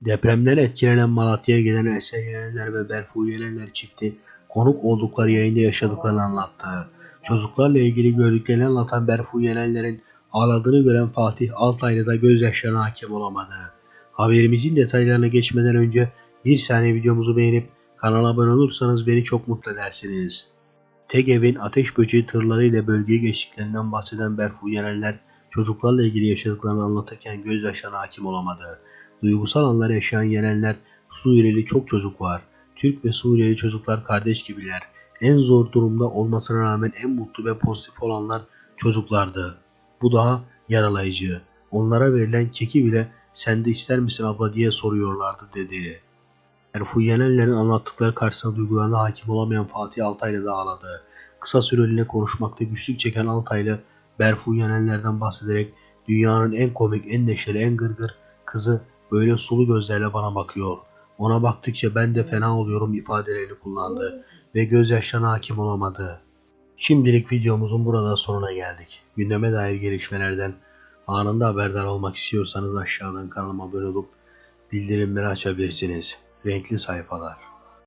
Depremden etkilenen Malatya'ya gelen Eser Yenener ve Berfu Yenener çifti konuk oldukları yayında yaşadıklarını anlattı. Çocuklarla ilgili gördüklerini anlatan Berfu Yenerler'in ağladığını gören Fatih Altaylı da gözyaşlarına hakim olamadı. Haberimizin detaylarına geçmeden önce bir saniye videomuzu beğenip kanala abone olursanız beni çok mutlu edersiniz. TEGEV'in ateş böceği tırlarıyla bölgeye geçtiklerinden bahseden Berfu Yenerler çocuklarla ilgili yaşadıklarını anlatırken gözyaşlarına hakim olamadı. Duygusal anlar yaşayan Yenerler Suriyeli çok çocuk var. Türk ve Suriyeli çocuklar kardeş gibiler. En zor durumda olmasına rağmen en mutlu ve pozitif olanlar çocuklardı. Bu daha yaralayıcı. Onlara verilen keki bile sen de ister misin abla diye soruyorlardı dedi. Erfu Yenerler'in anlattıkları karşısında duygularına hakim olamayan Fatih Altaylı da ağladı. Kısa süreliğine konuşmakta güçlük çeken Altaylı, Berfu Yenerler'den bahsederek dünyanın en komik, en neşeli, en gırgır kızı böyle sulu gözlerle bana bakıyor. Ona baktıkça ben de fena oluyorum ifadelerini kullandı ve gözyaşlarına hakim olamadı. Şimdilik videomuzun burada sonuna geldik. Gündeme dair gelişmelerden anında haberdar olmak istiyorsanız aşağıdan kanalıma abone olup bildirimleri açabilirsiniz. Renkli sayfalar.